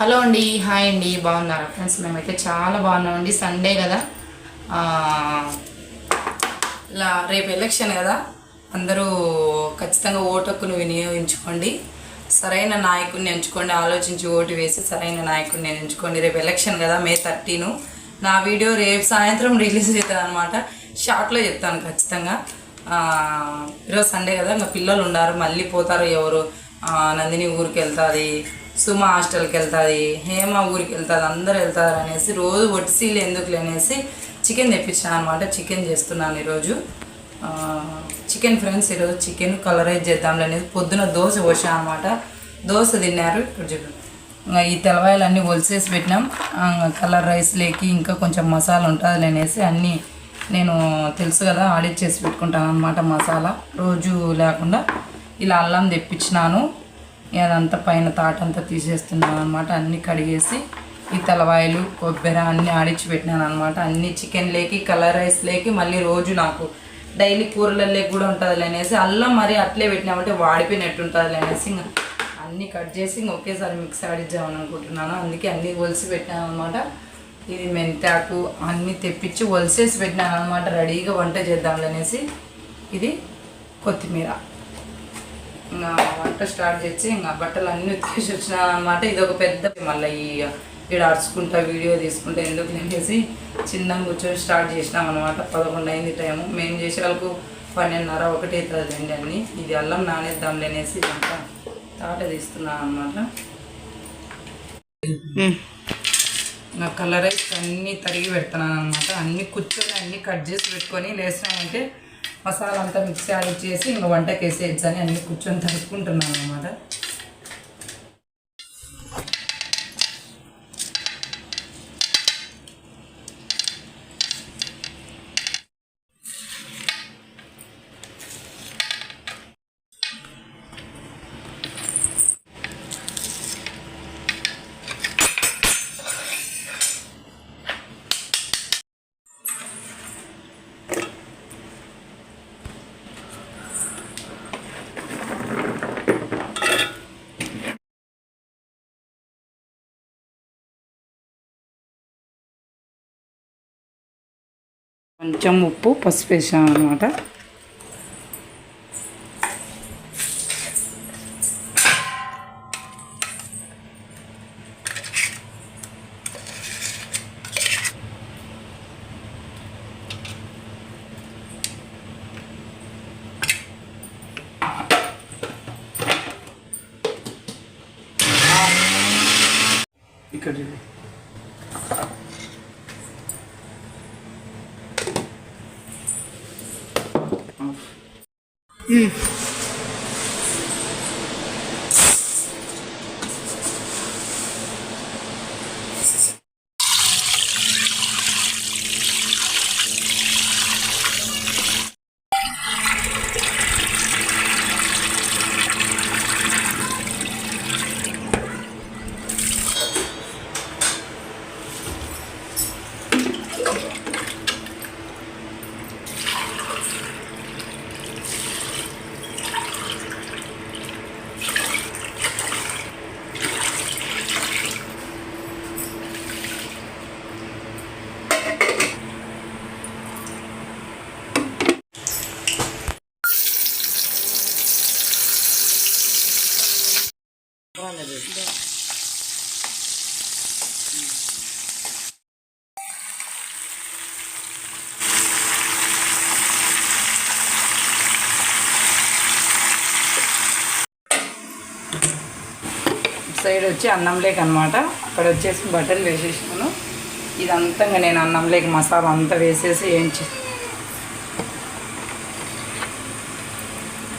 Hello అండి hi అండి బాగున్నారా? ఫ్రెండ్స్ మేమైతే చాలా బాగున్నామండి సండే కదా. ఇలా రేపు ఎలక్షన్ కదా. అందరూ ఖచ్చితంగా ఓటు హక్కును వినియోగించుకోండి. సరైన నాయకుడిని ఎంచుకోండి ఆలోచించి ఓటు వేసి సరైన నాయకుడిని ఎంచుకోండి. రేపు ఎలక్షన్ కదా మే థర్టీను. నా వీడియో రేపు సాయంత్రం రిలీజ్ అవుతుంది అనమాట షార్ట్లో చెప్తాను ఖచ్చితంగా. ఈరోజు సండే కదా ఇంకా పిల్లలు ఉన్నారు మళ్ళీ పోతారు ఎవరు? నందిని ఊరికి వెళ్తుంది సుమ హాస్టల్కి వెళ్తుంది హేమ ఊరికి వెళ్తుంది అందరు వెళ్తారు అనేసి రోజు ఒట్టిసీలు ఎందుకు లేనేసి చికెన్ తెప్పించాను అనమాట చికెన్ చేస్తున్నాను ఈరోజు. చికెన్ ఫ్రెండ్స్ ఈరోజు చికెన్ కలరైజ్ చేద్దాంలే అనేది పొద్దున దోశ పోసాను అనమాట దోశ తిన్నారు. ఇప్పుడు ఇంకా ఈ తెలవాయలన్నీ ఒలిసేసి పెట్టినాం. కలర్ రైస్ లేకి ఇంకా కొంచెం మసాలా ఉంటుంది అనేసి అన్నీ నేను తెలుసు కదా ఆడిట్ చేసి పెట్టుకుంటాను అనమాట మసాలా. రోజు లేకుండా ఇలా అల్లం తెప్పించినాను. అదంతా పైన తాటంతా తీసేస్తున్నాను అనమాట అన్నీ కడిగేసి ఈ తలవాయిలు కొబ్బరి అన్నీ ఆడిచ్చి పెట్టినాను అనమాట అన్ని చికెన్ లేకి కలర్ రైస్ లేకి మళ్ళీ రోజు నాకు డైలీ కూరలలో కూడా ఉంటుంది అనేసి అల్లం మరి అట్లే పెట్టినామంటే వాడిపోయినట్టు ఉంటుంది అనేసి ఇంకా అన్నీ కట్ చేసి ఒకేసారి మిక్స్ ఆడిద్దామని అనుకుంటున్నాను. అందుకే అన్నీ ఒలిసి పెట్టినాను అనమాట ఇది మెంతాకు అన్నీ తెప్పించి ఒలిసేసి పెట్టినాను అనమాట రెడీగా వంట చేద్దాం అనేసి ఇది కొత్తిమీర. ఇంకా వంట స్టార్ట్ చేసి ఇంకా బట్టలు అన్నీ ఉతికేసి వచ్చినాను అనమాట ఇది ఒక పెద్ద మళ్ళీ ఈ ఇక్కడ అరుచుకుంటా వీడియో తీసుకుంటా ఎందుకు అనేసి చిన్నగా కూర్చొని స్టార్ట్ చేసినాం అనమాట పదకొండు అయింది టైము. మేము చేసే వాళ్ళకు పన్నెండున్నర ఒకటి అవుతుందండి అన్ని. ఇది అల్లం నానేద్దాంలే అనేసి ఇదంతా తాట తీస్తున్నాను అనమాట నా కలర్ రైస్ అన్నీ తరిగి పెడుతున్నాను అనమాట అన్నీ కూర్చొని అన్నీ కట్ చేసి పెట్టుకొని లేసినామంటే మసాలా అంతా మిక్సీ యాడ్ చేసి ఇంకా వంటకి వేసేయచ్చు అని అన్నీ కూర్చొని తరుపుకుంటున్నాను అనమాట కొంచెం ఉప్పు పసుపు వేసాను అనమాట ఇక్కడ 嗯。సైడ్ వచ్చి అన్నం లేక అనమాట అక్కడ వచ్చేసి బట్టలు వేసేసాను ఇదంతా నేను అన్నం లేక మసాలా అంతా వేసేసి ఏంచి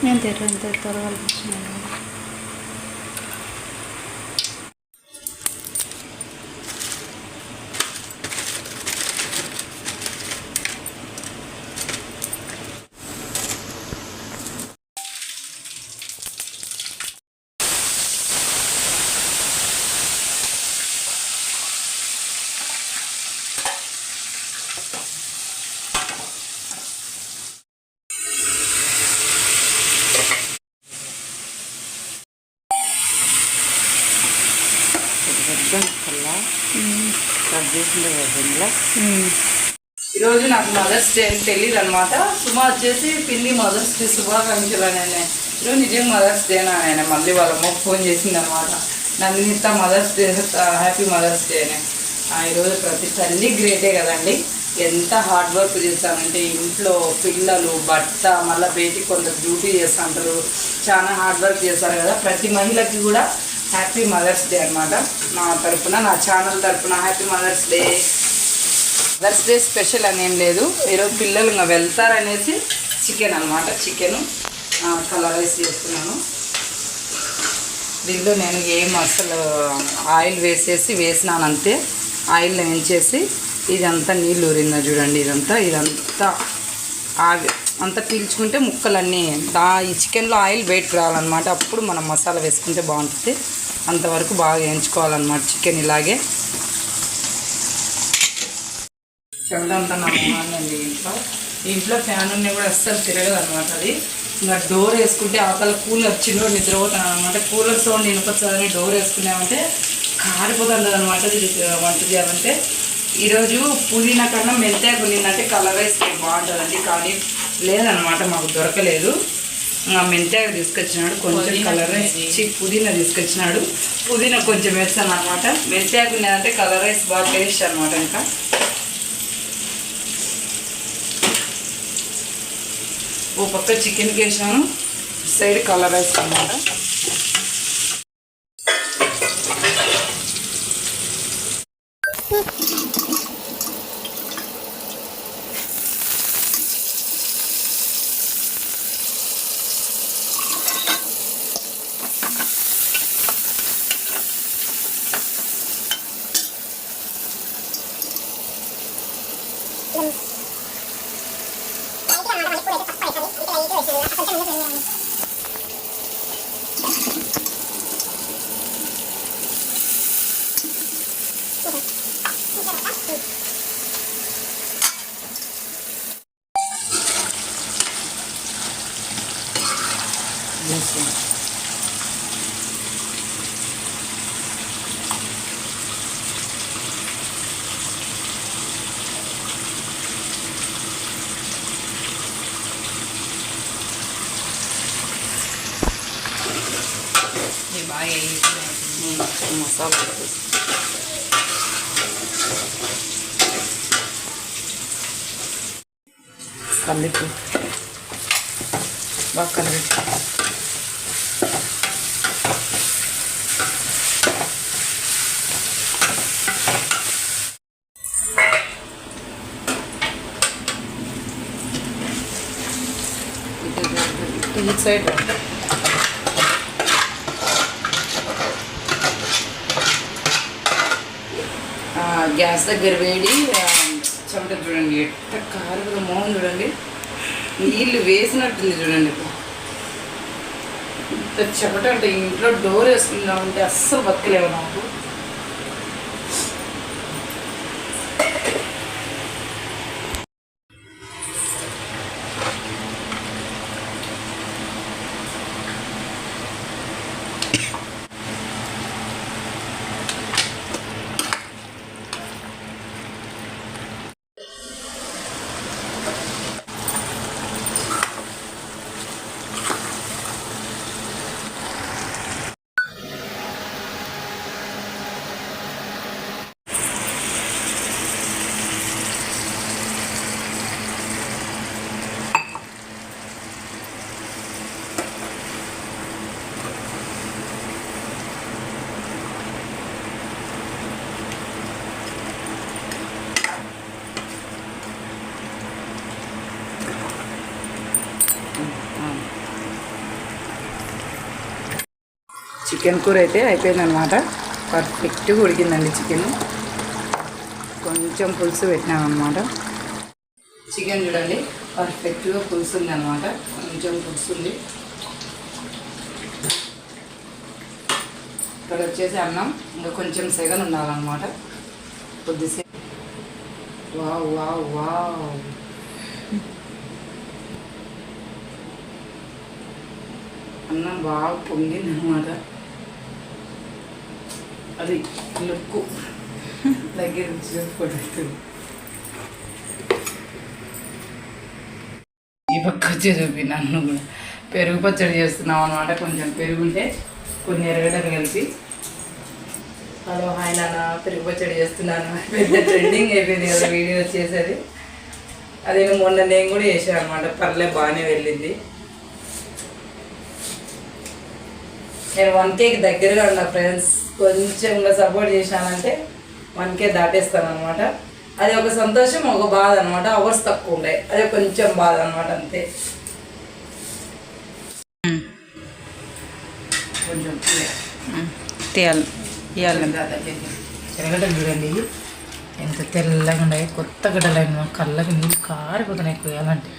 నేను తెర ఎంత త్వరగా కట్ కదా ఈరోజు నాకు మదర్స్ డే అని తెలియదు అనమాట సుమా వచ్చేసి పిన్ని మదర్స్ డే శుభాకాంక్షలు అని ఈరోజు నిజం మదర్స్ డే ఆయన మళ్ళీ వాళ్ళ అమ్మ ఫోన్ చేసింది అనమాట నందినిత mother's day happy mother's day అని. ఆ, ఈరోజు ప్రతి తల్లి గ్రేటే కదండి. ఎంత హార్డ్ వర్క్ చేస్తానంటే ఇంట్లో పిల్లలు భర్త మళ్ళీ బయటికి కొంత డ్యూటీ చేస్తుంటారు. చాలా హార్డ్ వర్క్ చేస్తారు కదా. ప్రతి మహిళకి కూడా హ్యాపీ మదర్స్ డే అనమాట నా తరపున నా ఛానల్ తరపున happy mother's day mother's day special అని ఏం లేదు. ఈరోజు పిల్లలు ఇంకా వెళ్తారనేసి చికెన్ అనమాట చికెన్ కలర్ రైస్ చేస్తున్నాను. దీంట్లో నేను ఏం అసలు ఆయిల్ వేసేసి వేసినాను అంతే ఆయిల్ వేయించేసి ఇదంతా నీళ్ళు ఊరిందా చూడండి ఇదంతా ఇదంతా ఆవి అంతా పీల్చుకుంటే ముక్కలన్నీ దా ఈ చికెన్లో ఆయిల్ బయటకు రావాలన్నమాట. అప్పుడు మనం మసాలా వేసుకుంటే బాగుంటుంది. అంతవరకు బాగా వేయించుకోవాలన్నమాట చికెన్ ఇలాగే. చెమటంతా నా మొహాన్నండి ఇంట్లో. ఇంట్లో ఫ్యాన్ ఉన్నా కూడా అస్సలు తిరగదు అనమాట అది. ఇంకా డోర్ వేసుకుంటే అవతల కూలర్ చిన్న నిద్రపోతున్నాను అనమాట కూలర్ సౌండ్ వినకొచ్చదని డోర్ వేసుకున్నామంటే కారిపోతుంది అనమాట వంట చేయాలంటే. ఈరోజు పుదీనా కన్నా మెంతాకు నిన్నంటే కలర్ వేస్తే బాగుంటుందండి కానీ లేదనమాట మాకు దొరకలేదు. మెంతాకు తీసుకొచ్చినాడు కొంచెం కలర్ రైస్ చి పుదీనా తీసుకొచ్చినాడు. పుదీనా కొంచెం వేస్తాను అనమాట మెంతాకు ఉన్నదంటే కలర్ రైస్ బాగా టేస్ట్ అనమాట ఇంకా. ఓ పక్క చికెన్ వేసాను సైడ్ కలర్ రైస్ అన్నమాట. ఇది బాగా వేయించుకున్నాను. మసాలా వేసి. కలిపి బాగా కలిపి ఈ సైడ్. గ్యాస్ దగ్గర వేడి చెమట చూడండి ఎట్ట కారు మోహన్ చూడండి. నీళ్ళు వేసినట్టుంది చూడండి. ఇప్పుడు ఇంత చెమట అంటే ఇంట్లో డోర్ వేసుకుందామంటే అస్సలు బతకలేవు నాకు. చికెన్ కూర అయితే అయిపోయిందనమాట పర్ఫెక్ట్గా ఉడికిందండి చికెన్ కొంచెం పులుసు పెట్టినామన్నమాట. చికెన్ చూడండి పర్ఫెక్ట్గా పులుసు ఉంది అనమాట కొంచెం పులుసు ఉంది. ఇక్కడ వచ్చేసి అన్నం ఇంకా కొంచెం సెగన్ ఉండాలన్నమాట కొద్దిసేపు. Wow wow wow. అన్నం బాగా పొంగింది అనమాట అది లుక్కు దగ్గర నుంచి ఫోటో ఈ పక్క వచ్చి చూపి నన్ను కూడా. పెరుగు పచ్చడి చేస్తున్నాం అనమాట కొంచెం పెరుగు ఉంటే కొన్ని ఎరగడలు కలిపి హలో హాయ్ నాన్న పెరుగు పచ్చడి చేస్తున్నాను. పెద్ద ట్రెండింగ్ అయిపోయింది కదా వీడియో చేసేది అదే మొన్న నేను కూడా చేశాను అనమాట పర్లే బాగానే వెళ్ళింది. నేను వన్ కేకి దగ్గరగా ఉన్నా ఫ్రెండ్స్ కొంచెం సపోర్ట్ చేశానంటే వన్ కే దాటేస్తాను అనమాట అది ఒక సంతోషం ఒక బాధ అనమాట అవర్స్ తక్కువ ఉండే. అదే కొంచెం బాధ అనమాట అంతే. కొంచెం తీయాలి. ఎరగడ్డలు చూడండి. ఎంత తెల్లగా ఉన్నాయి కొత్త గడ్డలు అయిన కళ్ళకి నీళ్ళు కారిపోతున్నాయి కొయ్యాలంటే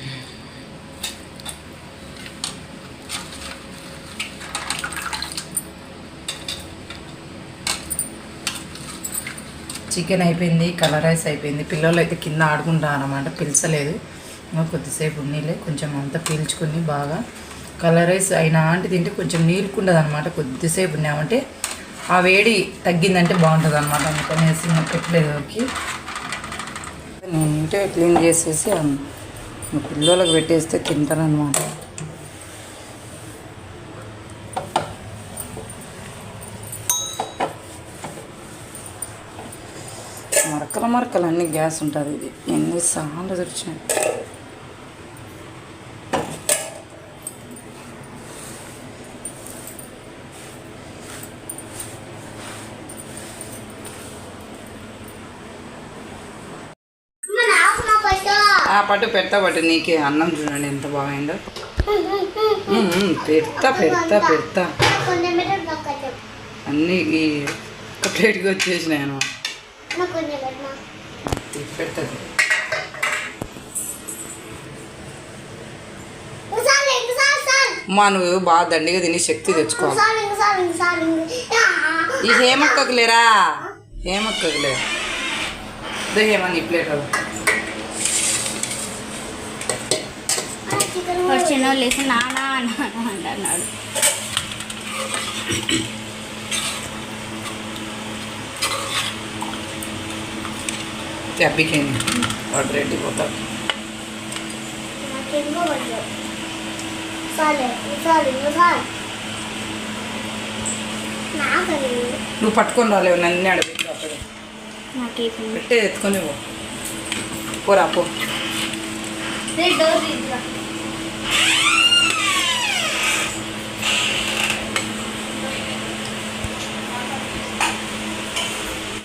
చికెన్ అయిపోయింది కలర్ రైస్ అయిపోయింది. పిల్లలు అయితే కింద ఆడుకుంటా అనమాట పిలిచలేదు. ఇంకా కొద్దిసేపు ఉన్నీలే కొంచెం అంతా పీల్చుకుని బాగా కలర్ రైస్ అయినా అంటే తింటే కొంచెం నీరుకుండదు అనమాట కొద్దిసేపు ఉన్నామంటే ఆ వేడి తగ్గిందంటే బాగుంటుంది అనమాట అందుకనేసి ఇంకా పెట్టలేదు నేను నీట్గా క్లీన్ చేసేసి పిల్లలకు పెట్టేస్తే తింటారనమాట మరకల మరకలు అన్ని గ్యాస్ ఉంటుంది ఇది. ఎన్ని సార్లు తెరిచాయి ఆ పట్టు పెడతా పట్టు నీకే అన్నం చూడండి ఎంత బాగైందో. పెడతా పెడతా పెడతా. పెట్టు నాకు కొంచెం అన్నీ ఈ ఒక ప్లేట్కి వచ్చేసినాయి అనమాట మా. పెడుతుంది సార్ మా నువ్వు బాగా దండిగా తిని శక్తి తెచ్చుకోవాలి. ఈ హేమక్కకు లేరా? హేమక్కకు లేరా? ఇదే హేమ నీ ప్లేట్ చిన్న లేచి నానా నానా అంటున్నాడు. అబ్బికేంది వాడు రెడ్డి అది నువ్వు పట్టుకొని రాలేవు నన్ను అడగదు పెట్టే ఎత్తుకొని పో. పోరా పో.